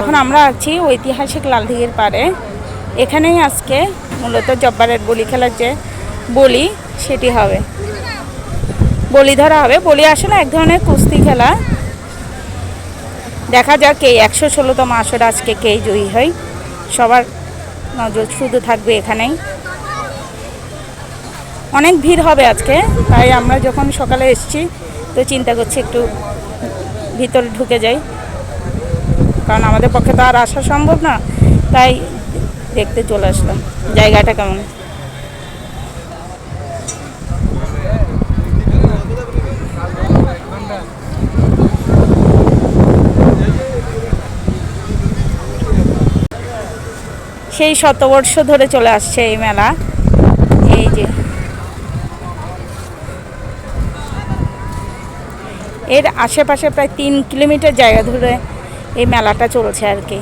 এখন আমরা আছি ঐতিহাসিক লালদিঘির পাড়ে। এখানেই আজকে মূলত জব্বারের বলি খেলার যে বলি, সেটি হবে। বলি ধরা হবে। বলি আসলে এক ধরনের কুস্তি খেলা। দেখা যাক কে একশো ষোলোতম আসর আজকে কে জয়ী হয়। সবার নজর শুধু থাকবে এখানেই। অনেক ভিড় হবে আজকে, তাই আমরা যখন সকালে এসেছি, তো চিন্তা করছি একটু ভিতরে ঢুকে যাই। কারণ আমাদের পক্ষে তো আর আসা সম্ভব না। তাই দেখতে চলে আসলাম। জায়গাটা কেমন? সেই শতবর্ষ ধরে চলে আসছে এই মেলা। এই যে। এর আশেপাশে প্রায় তিন কিলোমিটার জায়গা ধরে এই মেলাটা চলছে আর কি।